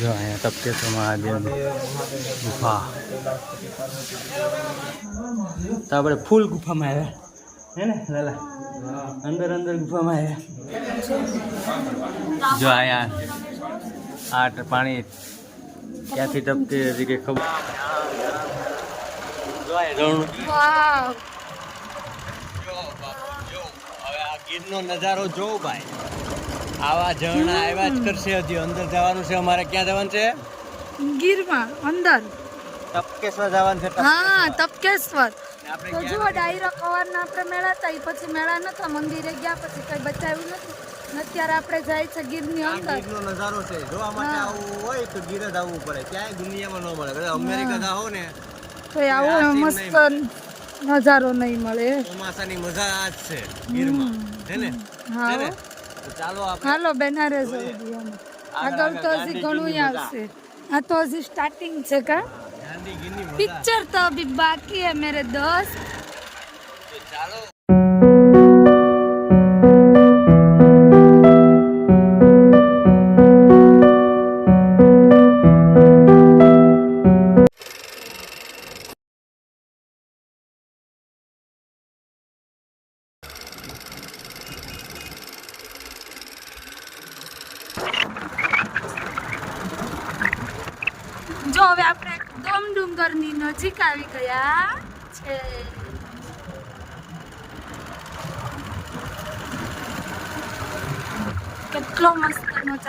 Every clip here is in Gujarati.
જો અહીંયા તપકેશ્વર મહાદેવની ગુફા. તો આપણે ફૂલ ગુફામાં આવ્યા. હે ને લાલા? અંદર અંદર ગુફામાં આવ્યા. જો અહીંયા આ પાણી ક્યાંથી ટપકે હજી કે ખબર. ગીરનો નજારો જોઉં ભાઈ. આવા ઝરણા આવ્યા જ કરશે હજી. અંદર જવાનું છે અમારે ક્યાં જવાનું છે? ગીરમાં અંદર. તપકેશ્વર જવાનું છે હા તપકેશ્વર. તો જુઓ ડાયરો કવારના આપણે મેળા હતા એ પછી મેળા નતા મંદિરે ગયા પછી કઈ બચાવ્યું નથી. અત્યારે આપણે જાય છે ગીરની અંદર. ગીરનો નજારો છે. જોવા માટે આવું હોય તો ગીર જ આવવું પડે. ક્યાંય દુનિયામાં ન મળે. કદાચ અમેરિકા જાઓ ને તો આવો મસ્ત નજારો નહીં મળે. ચોમાસાની મજા આ જ છે ગીરમાં. હે ને? હા. ચાલો હાલો બનારસ આગળ તો હજી ઘણું આવશે. આ તો હજી સ્ટાર્ટિંગ છે કા? પિક્ચર તો બી બાકી હે મેરે દસ ચાલો.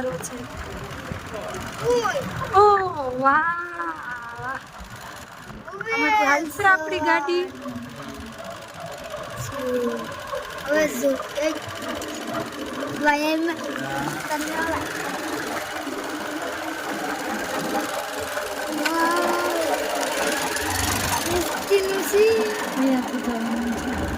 નજારો છે ઓ વાહ અમે હાલશે આપણી ગાડી હવે જો એક વ્યાયામ કરનારા મુસ્તીનું સી અહીંયાથી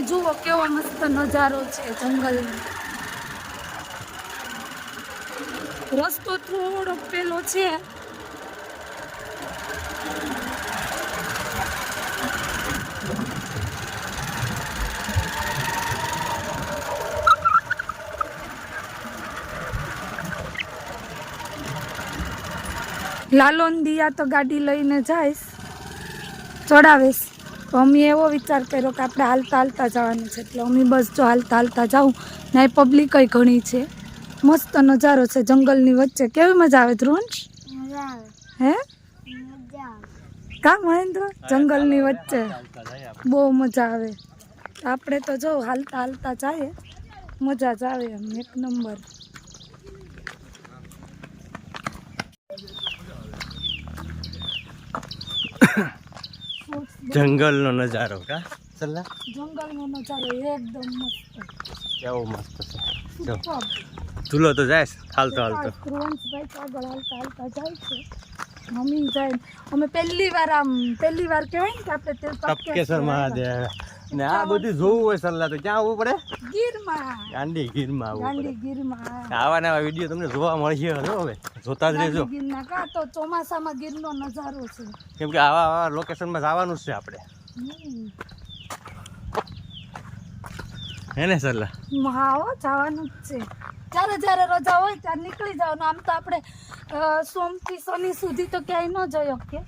ને જુઓ કેવો મસ્ત નજારો છે જંગલનો. રસ્તો થોડો પેલો છે. લાલોન દિયા તો ગાડી લઈને જઈશ. ચડાવીશ. તો અમે એવો વિચાર કર્યો કે આપણે હાલતા હાલતા જવાનું છે. એટલે અમે બસ જો હાલતા હાલતા જાઉં. ને પબ્લિક ઘણી છે. મસ્ત નજારો છે જંગલની વચ્ચે. કેવી મજા આવે ધ્રુવંશ? આવે. હે? કા મહેન્દ્ર? જંગલની વચ્ચે. બહુ મજા આવે. આપણે તો જો હાલતા હાલતા જઈએ. મજા જ આવે એમ એક નંબર. જંગલનો નજારો કા? સલ્લા જંગલનો નજારો એકદમ મસ્ત. કેવો મસ્ત છે. Superb. તો જાય હાલતો હાલતો. આગળ હાલતા હાલતા જાય છે. મમ્મી જાય. અમે પહેલી વાર આમ પહેલી વાર કહેવાય ને કે આપણે તે તપકેશ્વર મહાદેવ. ને આ બધું જોવું હોય સલાહ તો ક્યાં આવવું પડે? ગીરમાં. ગાંડી ગીરમાં આવવું ગાંડી ગીરમાં આવા નવા વીડિયો તમને જોવા મળશે હલો હવે. જોતા જ રહેજો. ગીરના કા તો ચોમાસામાં ગીરનો નજારો છે. કેમ કે આવા આવા લોકેશનમાં જવાનું છે આપણે. હમ. હે ને સલ્લા હા જવાનું જ છે. જ્યારે જ્યારે રજા હોય ત્યારે નીકળી જવાનું આમ તો આપણે સોમથી શનિ સુધી તો ક્યાંય ન જઈ શકીએ.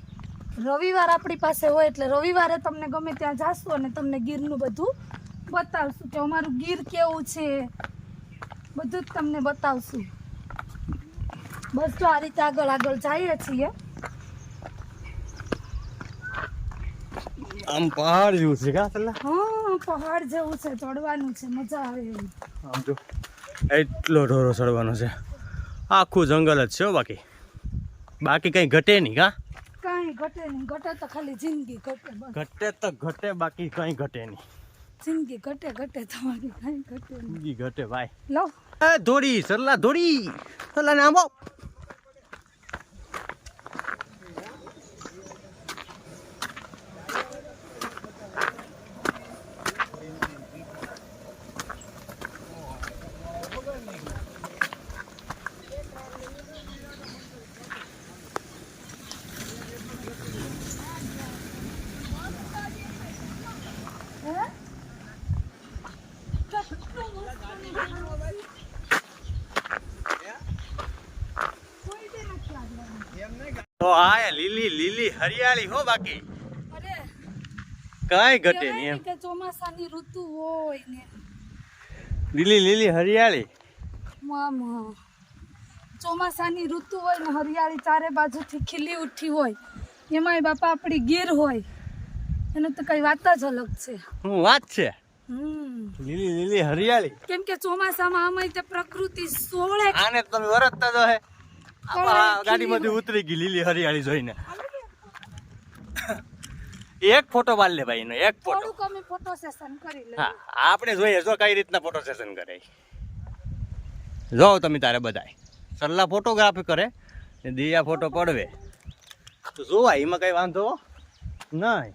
રવિવાર આપણી પાસે હોય એટલે રવિવારે તમને ગમે ત્યાં જાશું અને તમને ગીરનું બધું બતાવશું કે અમારું ગીર કેવું છે. બધું જ તમને બતાવશું. બસ તો આ રીતે આગળ આગળ જઈએ છીએ. આમ પહાડ જેવું છે કા સલ્લા હા પહાડ જેવું છે ચડવાનું છે મજા આવે આમ જો એટલો ઢોરો ચડવાનો છે. આખું જંગલ જ છે બાકી. બાકી કંઈ ઘટે નહીં કા? ઘટે નહીં ઘટે તો ખાલી જિંદગી ઘટે ઘટે તો ઘટે બાકી કંઈ ઘટે નહીં. જિંદગી ઘટે ઘટે તમારી કઈ ઘટે નહીં. જિંદગી ઘટે ભાઈ. લો. એ દોડી સરલા દોડી સરલા ને આંબો તો હા લીલી લીલી હરિયાળી હો બાકી. કાંઈ ઘટે નહીં એમ. કે ચોમાસાની ઋતુ હોય ને. લીલી લીલી હરિયાળી. આમ ચોમાસાની ઋતુ હોય ને હરિયાળી ચારે બાજુથી ખીલી ઉઠી હોય. એમાંય બાપા આપણી ગીર હોય. એનું તો કઈ વાત જ અલગ છે. હું વાત છે? લીલી લીલી હરિયાળી. કેમ કે ચોમાસામાં આમાંય તે પ્રકૃતિ સોળે આને તમે વરસતા જો હે ગાડીમાંથી ઉતરી ગઈ લીલી હરિયાળી જોઈને. એક ફોટો પાડ લે ભાઈ એનો એક ફોટો ફોટો સેશન કરી લઈએ. હા આપણે જોઈએ જો કઈ રીતના ફોટો સેશન કરે. જો તમે તારે બધાય. સરલા ફોટોગ્રાફી કરે ને દિયા ફોટો પડવે. તો જોવા એમાં કઈ વાંધો નહીં.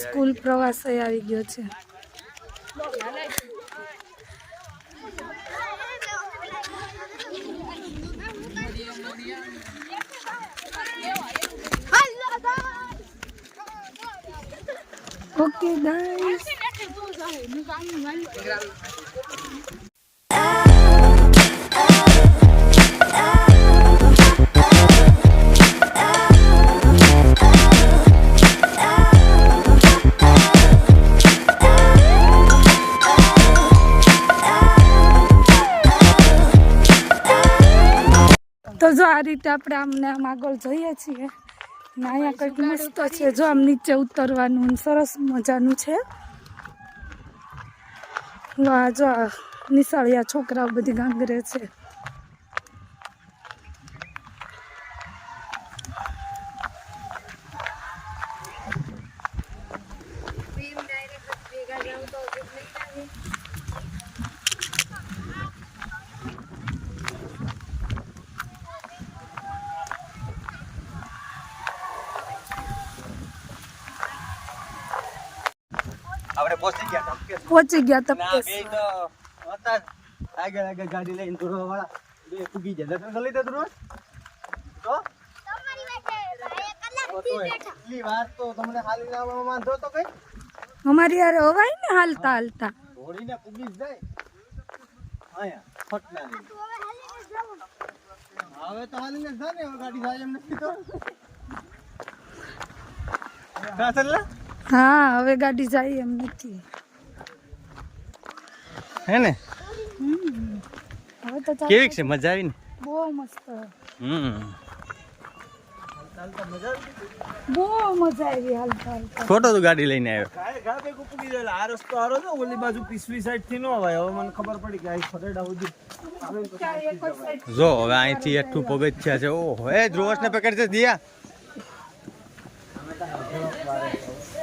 સ્કૂલ પ્રવાસ આવી ગયો છે. ઓકે ગાઈસ તો જો આ રીતે આપણે આમને આમ આગળ જઈએ છીએ. ને અહીંયા કંઈક મસ્ત છે. જો આમ નીચે ઉતરવાનું સરસ મજાનું છે. લો આ જો આ નિશાળિયા છોકરાઓ બધી ગાંગરે છે. પહોંચી ગયા ટપકે પહોંચી ગયા ના બે તપકેશ્વર તો હતા જ. આગળ આગળ ગાડી લઈને ધોરવા વાળા બે પૂગી જાય દર્શન કરી લીધા ધ્રુવ? તો તો તોય એટલી વાર તો તમને હાલીને આવવામાં વાંધો તો કઈ અમારી યાર હવાય ને હાલતા હાલતા ઘોડીને પૂગી જ જાય અહીંયા ફટના નહીં હવે તો હાલીને જ જાય ને હવે ગાડી જાય એમ નથી તો હા સલ્લા હા હવે ગાડી જાય એમ નથી. હે ને? હવે તો કેવી છે? મજા આવી ને બહુ મસ્ત. હમ. બહુ મજા આવી હાલતા હાલતા. ખોટો તો ગાડી લઈને આવ્યો. કાંઈ ભેગું પૂગી જાય. આ રસ્તો હારો છે ઓલી બાજુ પીસવી સાઈડથી નો અવાય. હવે મને ખબર પડી કે આ ફરેડા સુધી જો હવે અહીંથી એટલું પગથિયા છે. ઓહો એ ધ્રુવસ ને પકડશે દિયા.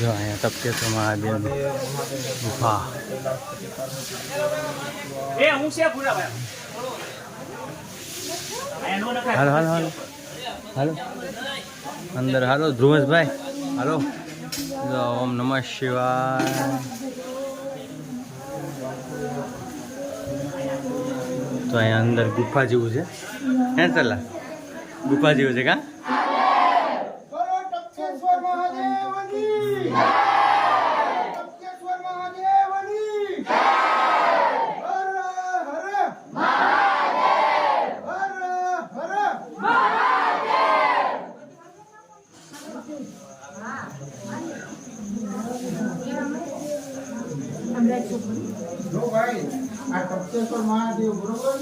જો અહીંયા તપકેશ્વરમાં આ મહાદેવ ગુફા. હાલો હાલો હાલો. હાલો. અંદર હાલો ધ્રુવેશભાઈ. હાલો. જો ઓમ નમઃ શિવાય. તો અહીંયા અંદર ગુફા જેવું છે. હે ચલા ગુફા જેવું છે કા? જો ભાઈ આ મહાદેવ બરોબર?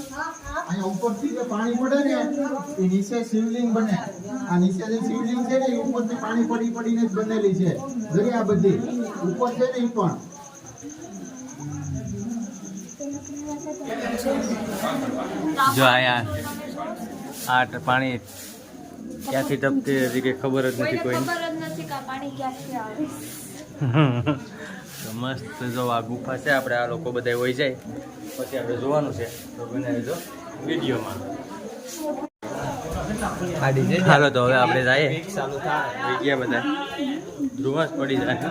અહીંયા ઉપરથી જે પાણી પડે ને એ નીચે શિવલિંગ બને. આ નીચે જે શિવલિંગ છે ને એ ઉપરથી પાણી પડી પડીને જ બનેલી છે. જરી આ બધી. ઉપર છે ને એ પણ. જો આ પાણી ક્યાંથી ટપકે હજી કંઈ ખબર જ નથી કોઈ ખબર જ નથી કે પાણી ક્યાંથી આવે. તો મસ્ત જો આ ગુફા છે આપણે આ લોકો બધા હોય જાય. પછી આપણે જોવાનું છે. તો બનાવી દો વિડીયોમાં. હાલો તો હવે આપણે જઈએ. ગયા બધા. ધ્રુવા જ પડી જાય.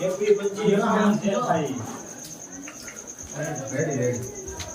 રેડી પચીસ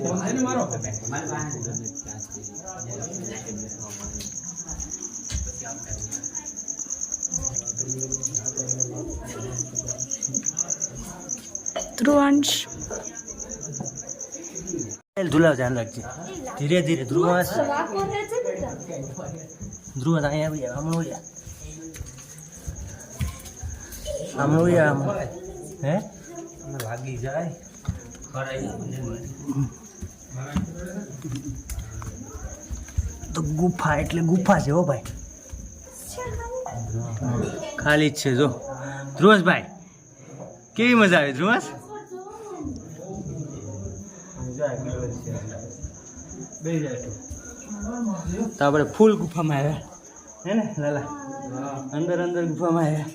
મસ્ત ધ્રુવાંશ. ધુલાવ ધ્યાન રાખજે. ધીરે ધીરે ધ્રુવા વાકો રહે છે બેટા ધ્રુવા અહીંયા આવી જાય હમણાં હે? લાગી જાય. તો ગુફા એટલે ગુફા છે હો ભાઈ. ખાલી જ છે જો. ધ્રુવસભાઈ કેવી મજા આવી ધ્રુવસ? તો આપણે ફૂલ ગુફામાં આવ્યા. હે ને લાલા? અંદર અંદર ગુફામાં આવ્યા.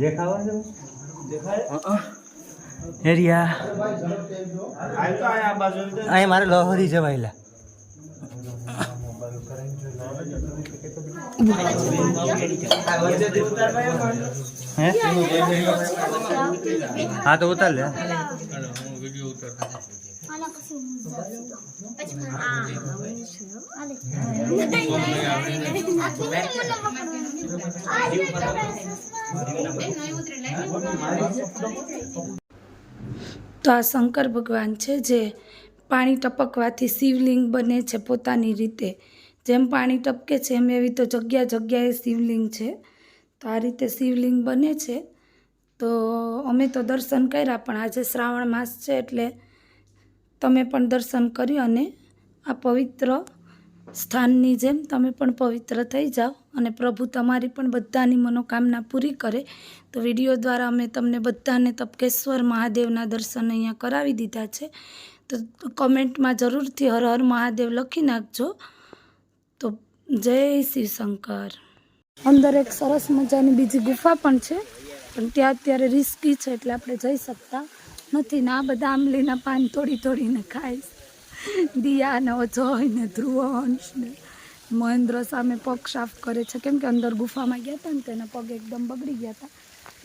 દેખાવા છે દેખાય? એરિયા અહીં મારે લહોરી જવાયેલા હે તો ઉતાર લે. તો આ શંકર ભગવાન છે જે પાણી ટપકવાથી શિવલિંગ બને છે પોતાની રીતે. જેમ પાણી ટપકે છે, એમ એવી તો જગ્યા જગ્યાએ શિવલિંગ છે. તો આ રીતે શિવલિંગ બને છે. તો અમે તો દર્શન કર્યા, પણ આજે શ્રાવણ માસ છે એટલે તમે પણ દર્શન કરી અને આ પવિત્ર સ્થાનની જેમ તમે પણ પવિત્ર થઈ જાઓ અને પ્રભુ તમારી પણ બધાની મનોકામના પૂરી કરે, તો વીડિયો દ્વારા અમે તમને બધાને તપકેશ્વર મહાદેવના દર્શન અહીંયા કરાવી દીધા છે. તો કમેન્ટમાં જરૂરથી હર હર મહાદેવ લખી નાખજો. તો જય શિવશંકર અંદર એક સરસ મજાની બીજી ગુફા પણ છે, પણ ત્યાં અત્યારે રિસ્કી છે એટલે આપણે જઈ શકતા નથી. ને આ બધા આંબલીના પાન તોડી તોડીને ખાઈશ દિયા ને અજય ને ધ્રુવંશ ને મહેન્દ્ર સામે પગ સાફ કરે છે. કેમ કે અંદર ગુફામાં ગયા હતા ને તેના પગ એકદમ બગડી ગયા હતા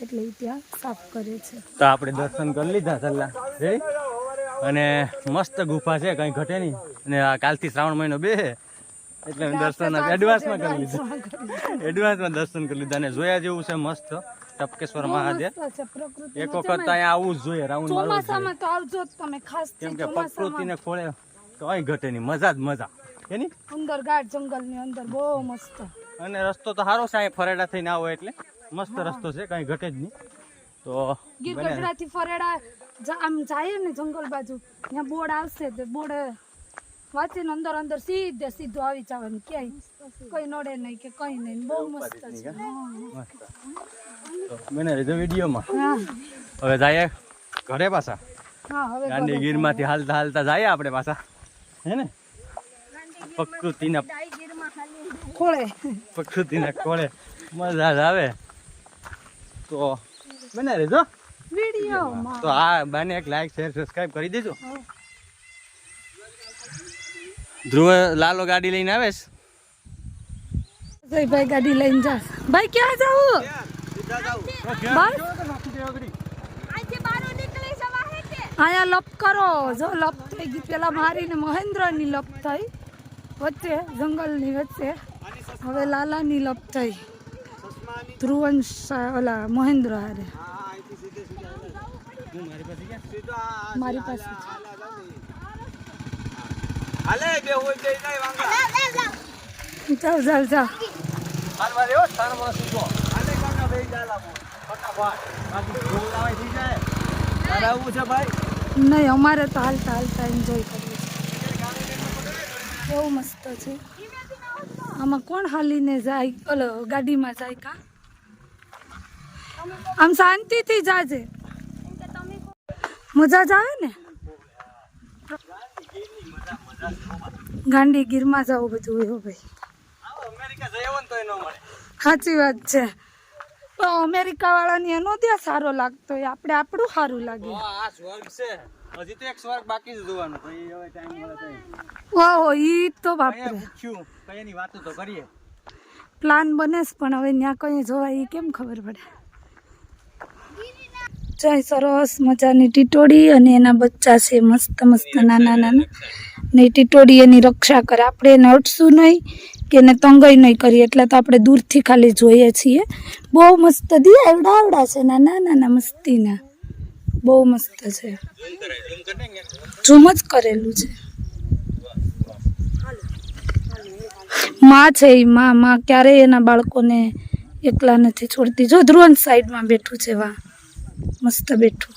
એટલે એ ત્યાં સાફ કરે છે. તો આપણે દર્શન કરી લીધા સલ્લા જઈ અને મસ્ત ગુફા છે કંઈ ઘટે નહીં. અને આ કાલથી શ્રાવણ મહિનો બે એટલે દર્શન એડવાન્સમાં કરી લીધા. એડવાન્સમાં દર્શન કરી લીધા. અને જોયા જેવું છે મસ્ત. ટપકેશ્વર મહાદેવ. એક વખત તો અહીંયા આવવું જ જોઈએ રાઉન્ડ ચોમાસામાં તો આવજો તમે ખાસ કેમ કે પ્રકૃતિને ખોળે કંઈ ઘટે નહીં મજા જ મજા. એની અંદર ગાઢ જંગલની અંદર બહુ મસ્ત. અને રસ્તો તો સારો છે અહીં ફરેડા થઈને આવો એટલે. મસ્ત રસ્તો છે કઈ ઘટે જ નહીં. તો ગીર ગઢડાથી ફરેડા આમ જાય ને જંગલ બાજુ ત્યાં બોર્ડ આવશે તે બોર્ડ વાંચીને અંદર અંદર સીધે સીધું આવી જવાનું ક્યાંય કઈ નડે નહીં કે કઈ નહીં. બહુ મસ્ત છે. મને લીધો વિડીયોમાં. હવે જાય ઘરે પાછા. ગાંધીગીરમાંથી હાલતા હાલતા જાય આપણે પાછા. હે ને? પ્રકૃતિના ખોળે. પ્રકૃતિના ખોળે. મજા જ આવે. તો બને રેજો વીડિયો તો આ બાને એક લાઈક શેર સબસ્ક્રાઇબ કરી દેજો. ધ્રુવ લાલો ગાડી લઈને આવે છે? ભાઈ ગાડી લઈને જા. ભાઈ, ક્યાં જાવું અહીંયા લપ કરો. જો લપ થઈ ગઈ. પેલા મારીને મહેન્દ્રની લપ થઈ. વચ્ચે, જંગલની વચ્ચે. હવે લાલાની લપ થઈ. ધ્રુવંશ ઓલા મહેન્દ્ર હારે. મારી પાસે હાલે બે હોય બે નહીં વાંગા જાઓ જાઓ જાઓ. હાલવા દેવો સ્થાનમાં સીધો હાલે કાકા બે ચાલા બોલ ફટાફટ. બાકી જોવું આવે થઈ જાય. તારે આવું છે ભાઈ? નહીં અમારે તો હાલતા હાલતા એન્જોય કરીએ છીએ. બહુ મસ્ત છે. આમાં કોણ હાલીને જાય? ઓલો ગાડીમાં જાય કા? આમ શાંતિથી જાજે. મજા જ આવે ને? ગાંડી ગીરમાં જવું બધું એવું ભાઈ. સાચી વાત છે. પણ અમેરિકા વાળાની એનો ત્યાં સારો લાગતો હોય. આપણે આપણું સારું લાગે. આ સ્વર્ગ છે. હજી તો એક સ્વર્ગ બાકી છે જોવાનું. તો એ હવે ટાઈમ મળે તો ઓહો ઈ તો બાપરે. પૂછ્યું કઈ એની વાતો તો કરીએ. પ્લાન બને પણ હવે ત્યાં કઈ જોવાય કેમ ખબર પડે? ચાય સરસ મજાની ટીટોડી અને એના બચ્ચા છે મસ્ત મસ્ત નાના નાના. ને ટીટોડી એની રક્ષા કરે. આપણે એને અટશું નહીં કે એને તંગઈ નહીં કરીએ એટલે તો આપણે દૂરથી ખાલી જોઈએ છીએ. બહુ મસ્ત દી આવડા આવડા છે નાના નાના મસ્તીના. બહુ મસ્ત છે. ઝૂમ જ કરેલું છે. માં છે એ માં માં. ક્યારેય એના બાળકોને એકલા નથી છોડતી. જો ધ્રુવન સાઈડમાં બેઠું છે વા મસ્ત બેઠું.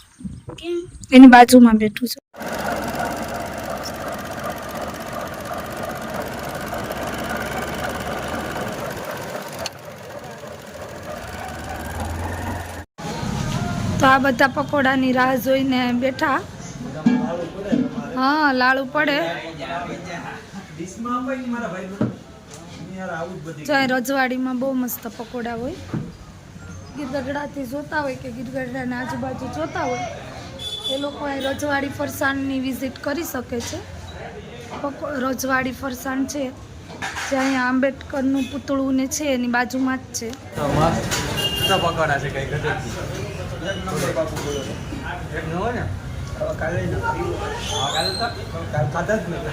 એની બાજુમાં બેઠું છું. તો આ બધા પકોડાની રાહ જોઈને બેઠા. હા લાડુ પડે. ડીશમાં આપે ને મારા ભાઈ યાર આવું જ બધી ચાહે રજવાડીમાં બહુ મસ્ત પકોડા હોય. ગીરગઢડાથી જોતા હોય કે ગીરગઢડાના આજુબાજુ જોતા હોય, એ લોકો અહીં રજવાડી ફરસાણની વિઝિટ કરી શકે છે. રજવાડી ફરસાણ છે, જે અહીંયા આંબેડકરનું પૂતળું ને છે, એની બાજુમાં જ છે. ખાધા જ નથી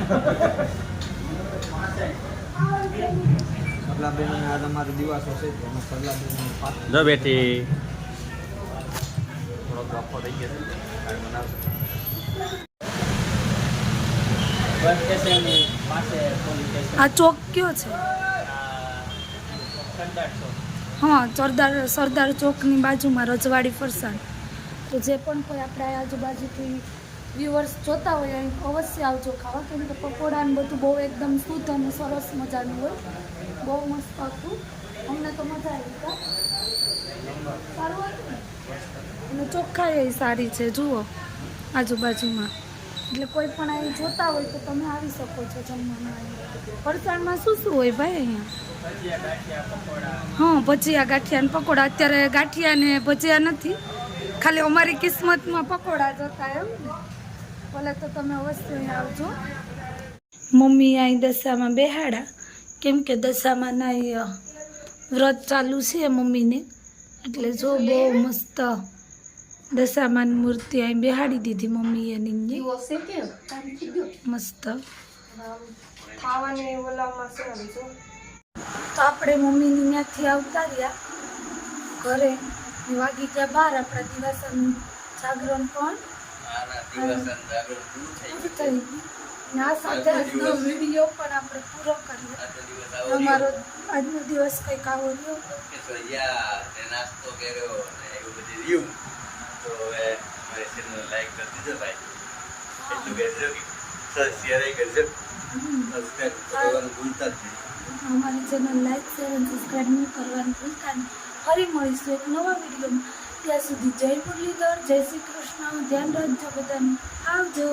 સરલા બેન આ તમારો દિવસ જો બેટી. થોડોક થઈ ગયો આ ચોક કયો છે? હા સરદાર સરદાર ચોકની બાજુમાં રજવાડી ફરસાણ. તો જે પણ કોઈ આપણે આજુબાજુથી વ્યુઅર્સ જોતા હોય અવશ્ય આવજો. ખાવા કેમ કે પકોડા ને બધું બહુ એકદમ શુદ્ધ અને સરસ મજાનું હોય. બહુ મસ્ત હતું. અમને તો મજા આવી સારું હતું અને ચોખ્ખાઈ સારી છે, જુઓ, આજુબાજુમાં. એટલે કોઈ પણ અહીં જોતા હોય તો તમે આવી શકો છો જમવાના ફરસાણમાં શું શું હોય ભાઈ અહીંયા? હા, ભજીયા, ગાંઠિયા પકોડા. અત્યારે ગાંઠિયા ને ભજીયા નથી. ખાલી અમારી કિસ્મતમાં પકોડા જતા એમ ને. ભલે તો તમે અવશ્ય આવજો. મમ્મી અહીં દશામાં બેહાડા. કેમ કે દશામાં ના વ્રત ચાલુ છે મમ્મીને. એટલે જો બહુ મસ્ત દશામાન મૂર્તિ અહીં બેહાડી દીધી મમ્મીએ એની મસ્ત. તો આપણે મમ્મીની ત્યાંથી આવતા રહ્યા. ઘરે વાગી ગયા બાર આપણા દિવાસન જાગરણ પણ. થઈ ગયું. ને સાથે આજનો વીડિયો પણ આપણે પૂરો કરીએ. અમારો આજનો દિવસ કંઈક આવો રહ્યો. નાસ્તો કર્યો ને એવું બધું રહ્યું. તો હવે મારી ચેનલ લાઈક કરી દીધો ભાઈ. એટલું કહેજો કે શેર કરજો. સબસ્ક્રાઈબ કરવાનું ભૂલતા જ નહીં. અમારી ચેનલ લાઈક શેર અને સબસ્ક્રાઈબ કરવાનું ભૂલતા નહીં. ફરી મળીશું એક નવા વિડીયોમાં. ત્યાં સુધી જય મુરલીધર જય શ્રી કૃષ્ણ. ધ્યાન રાખજો બધાનું. આવજો.